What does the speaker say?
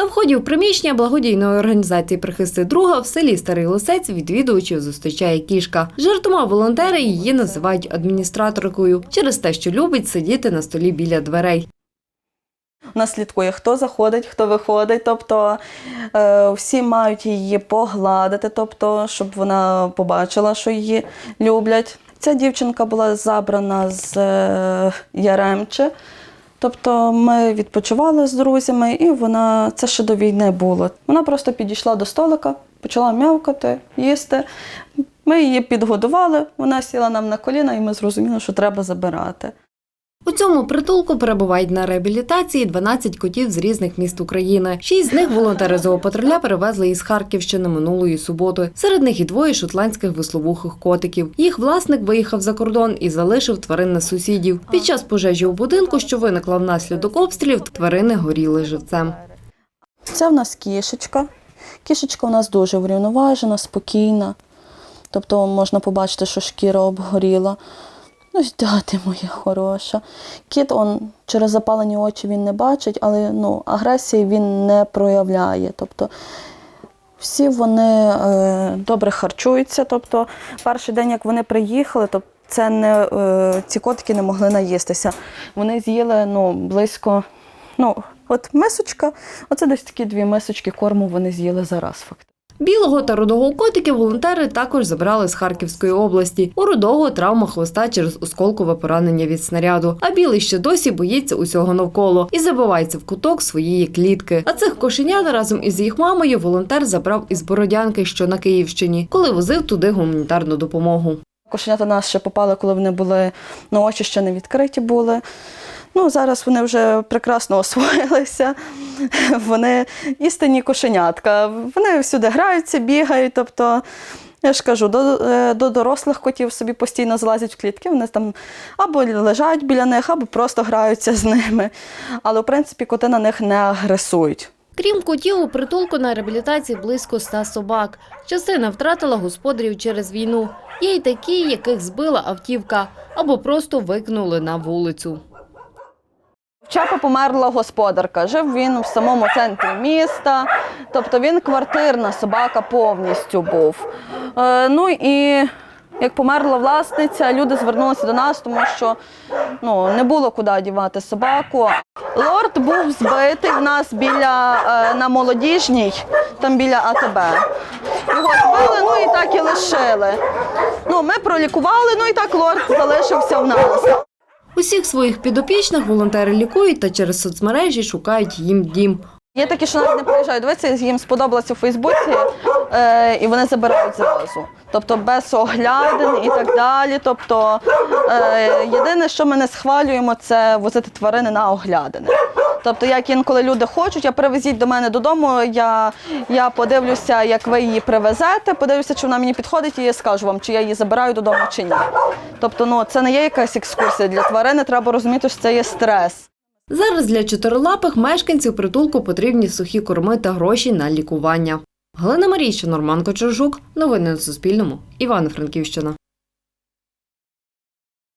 На вході в приміщення благодійної організації Прихисти друга в селі Старий Лисець відвідувачів зустрічає кішка. Жартома волонтери її називають адміністраторкою через те, що любить сидіти на столі біля дверей. Вона слідкує, хто заходить, хто виходить. Тобто е, всі мають її погладити, тобто, щоб вона побачила, що її люблять. Ця дівчинка була забрана з е, Яремче. Тобто ми відпочивали з друзями, і вона це ще до війни було. Вона просто підійшла до столика, почала м'явкати, їсти. Ми її підгодували, вона сіла нам на коліна, і ми зрозуміли, що треба забирати. У цьому притулку перебувають на реабілітації 12 котів з різних міст України. Шість з них волонтери зоопатруля перевезли із Харківщини минулої суботи. Серед них і двоє шотландських висловухих котиків. Їх власник виїхав за кордон і залишив тварин на сусідів. Під час пожежі у будинку, що виникла внаслідок обстрілів, тварини горіли живцем. Це в нас кішечка. Кішечка у нас дуже врівноважена, спокійна. Тобто можна побачити, що шкіра обгоріла. Ну, дяти моя хороша. Кіт он, через запалені очі він не бачить, але ну, агресії він не проявляє. Тобто, всі вони е, добре харчуються. Тобто, перший день, як вони приїхали, то це не, е, ці котики не могли наїстися. Вони з'їли ну, близько. Ну, от мисочка, оце десь такі дві мисочки корму вони з'їли зараз. Білого та рудого котиків волонтери також забрали з Харківської області. У рудого травма хвоста через осколкове поранення від снаряду. А білий ще досі боїться усього навколо і забивається в куток своєї клітки. А цих кошенят разом із їх мамою волонтер забрав із Бородянки, що на Київщині, коли возив туди гуманітарну допомогу. Кошенята нас ще попали, коли вони були на очі ще не відкриті були. Ну, зараз вони вже прекрасно освоїлися. Вони істинні кошенятка. Вони всюди граються, бігають. Тобто, я ж кажу, до, е, до дорослих котів собі постійно залазять в клітки. Вони там або лежать біля них, або просто граються з ними. Але в принципі коти на них не агресують. Крім котів, у притулку на реабілітації близько ста собак. Частина втратила господарів через війну. Є й такі, яких збила автівка або просто викинули на вулицю. Чапа померла господарка. Жив він в самому центрі міста, тобто він квартирна собака повністю був. Е, ну і як померла власниця, люди звернулися до нас, тому що ну, не було куди дівати собаку. Лорд був збитий в нас біля е, на молодіжній, там біля АТБ. Його збили, ну і так і лишили. Ну, ми пролікували, ну і так лорд залишився в нас. Усіх своїх підопічних волонтери лікують та через соцмережі шукають їм дім. Є такі, що нас не приїжджають. Дивиться, їм сподобалося у Фейсбуці, е, і вони забирають зразу. Тобто без оглядин і так далі. Тобто е, єдине, що ми не схвалюємо, це возити тварини на оглядини. Тобто, як інколи люди хочуть, я привезіть до мене додому, я, я подивлюся, як ви її привезете, подивлюся, чи вона мені підходить, і я скажу вам, чи я її забираю додому чи ні. Тобто, ну це не є якась екскурсія для тварини, треба розуміти, що це є стрес. Зараз для чотирилапих мешканців притулку потрібні сухі корми та гроші на лікування. Галина Марійщина, Норман Кочержук. Новини на Суспільному. Івано-Франківщина.